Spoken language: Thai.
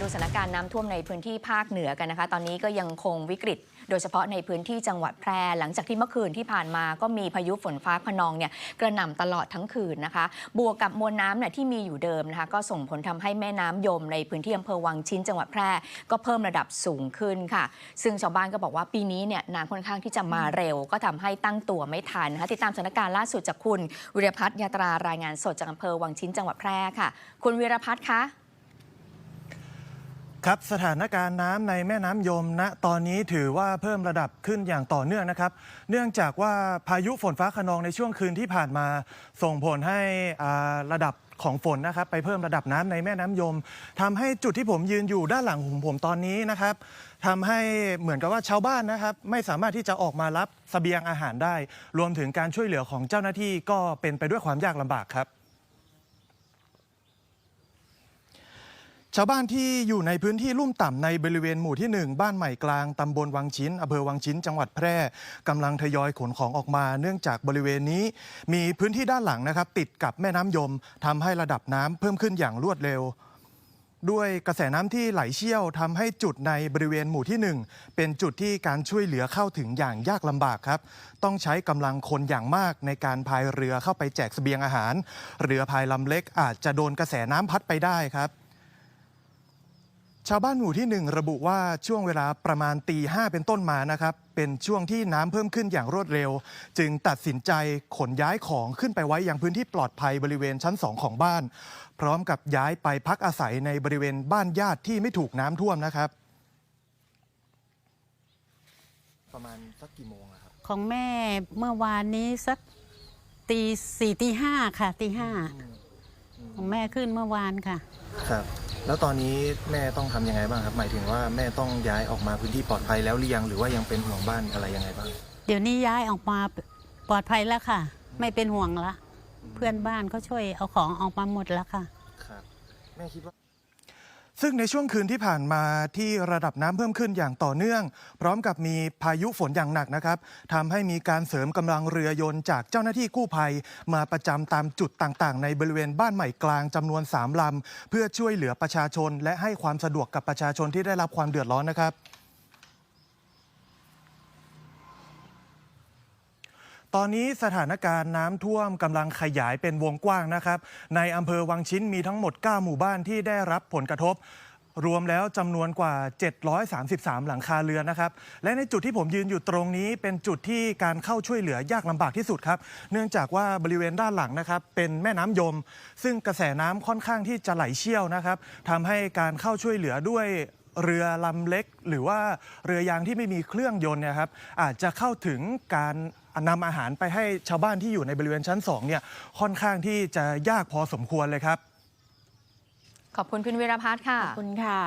ดูสถานการณ์น้ำท่วมในพื้นที่ภาคเหนือกันนะคะ ตอนนี้ก็ยังคงวิกฤต โดยเฉพาะในพื้นที่จังหวัดแพร่ หลังจากที่เมื่อคืนที่ผ่านมาก็มีพายุฝนฟ้าขนองเนี่ยกระหน่ำตลอดทั้งคืนนะคะ บวกกับมวลน้ำเนี่ยที่มีอยู่เดิมนะคะ ก็ส่งผลทำให้แม่น้ำยมในพื้นที่อำเภอวังชิ้น จังหวัดแพร่ ก็เพิ่มระดับสูงขึ้นค่ะ ซึ่งชาวบ้านก็บอกว่าปีนี้เนี่ยน้ำค่อนข้างที่จะมาเร็ว ก็ทำให้ตั้งตัวไม่ทันนะคะติดตามสถานการณ์ล่าสุดจากคุณวิรพัฒน์ยาตรารายงานสดจากอำเภอวังชิ้นจังหวัดแพร่ค่ะ คุณวิรพัฒน์คะ ครับสถานการณ์น้ำในแม่น้ำยมณตอนนี้ถือว่าเพิ่มระดับขึ้นอย่างต่อเนื่องนะครับ เนื่องจากว่าพายุฝนฟ้าขนองในช่วงคืนที่ผ่านมา ส่งผลให้อ่าระดับของฝนนะครับ ไปเพิ่มระดับน้ำในแม่น้ำยมทำให้จุดที่ผมยืนอยู่ด้านหลังของผมตอนนี้นะครับทำให้เหมือนกับว่าชาวบ้านนะครับ ไม่สามารถที่จะออกมารับเสบียงอาหารได้ รวมถึงการช่วยเหลือของเจ้าหน้าที่ก็เป็นไปด้วยความยากลำบากครับ ชาวบ้านที่อยู่ในพื้นที่ลุ่มต่ำในบริเวณหมู่ที่ 1 บ้านใหม่กลางตำบลวังชิ้นอำเภอวังชิ้น จังหวัดแพร่กำลังทยอยขนของออกมา เนื่องจากบริเวณนี้ มีพื้นที่ด้านหลังนะครับ ติดกับแม่น้ำยมทำให้ระดับน้ำเพิ่มขึ้นอย่างรวดเร็ว ด้วยกระแสน้ำที่ไหลเชี่ยวทำให้จุดในบริเวณหมู่ที่ 1 เป็นจุดที่การช่วยเหลือเข้าถึงอย่างยากลำบากครับ ต้องใช้กำลังคนอย่างมากในการพายเรือเข้าไปแจกเสบียงอาหาร เรือพายลำเล็กอาจจะโดนกระแสน้ำพัดไปได้ครับ ชาวบ้านหมู่ที่หนึ่งระบุว่าช่วงเวลาประมาณตีห้าเป็นต้นมานะครับ เป็นช่วงที่น้ำเพิ่มขึ้นอย่างรวดเร็ว จึงตัดสินใจขนย้ายของขึ้นไปไว้ยังพื้นที่ปลอดภัยบริเวณชั้นสองของบ้าน พร้อมกับย้ายไปพักอาศัยในบริเวณบ้านญาติที่ไม่ถูกน้ำท่วมนะครับ ประมาณสักกี่โมงครับของแม่เมื่อวานนี้สักตีสี่ตีห้าค่ะตีห้าของแม่ขึ้นเมื่อวานค่ะ ครับ แล้วตอนนี้แม่ต้องทำยังไงบ้างครับ หมายถึงว่าแม่ต้องย้ายออกมาพื้นที่ปลอดภัยแล้วหรือยังหรือว่ายังเป็นห่วงบ้านอะไรยังไงบ้าง เดี๋ยวนี้ย้ายออกมาปลอดภัยแล้วค่ะ ไม่เป็นห่วงละ เพื่อนบ้านเขาช่วยเอาของออกมาหมดแล้วค่ะ ครับ แม่คิดว่า ซึ่งในช่วงคืนที่ผ่านมาที่ระดับน้ำเพิ่มขึ้นอย่างต่อเนื่อง พร้อมกับมีพายุฝนอย่างหนักนะครับทำให้มีการเสริมกำลังเรือยนต์จากเจ้าหน้าที่กู้ภัย มาประจำตามจุดต่างๆ ในบริเวณบ้านใหม่กลางจำนวน 3ลำเพื่อช่วยเหลือประชาชน และให้ความสะดวกกับประชาชนที่ได้รับความเดือดร้อนนะครับ ตอนนี้สถานการณ์น้ำท่วมกำลังขยายเป็นวงกว้างนะครับ ในอำเภอวังชิ้นมีทั้งหมด 9 หมู่บ้านที่ได้รับผลกระทบ รวมแล้วจำนวนกว่า 733 หลังคาเรือนนะครับ และในจุดที่ผมยืนอยู่ตรงนี้ เป็นจุดที่การเข้าช่วยเหลือยากลำบากที่สุดครับ เนื่องจากว่าบริเวณด้านหลังนะครับ เป็นแม่น้ำยม ซึ่งกระแสน้ำค่อนข้างที่จะไหลเชี่ยวนะครับทำให้การเข้าช่วยเหลือด้วยเรือลำเล็ก หรือว่าเรือยางที่ไม่มีเครื่องยนต์นยครับอาจจะเข้าถึงการ นำอาหารไปให้ชาวบ้านที่อยู่ในบริเวณชั้น2เนี่ยค่อนข้างที่จะยากพอสมควรเลยครับ ขอบคุณคุณวิรพัฒน์ค่ะ ขอบคุณค่ะ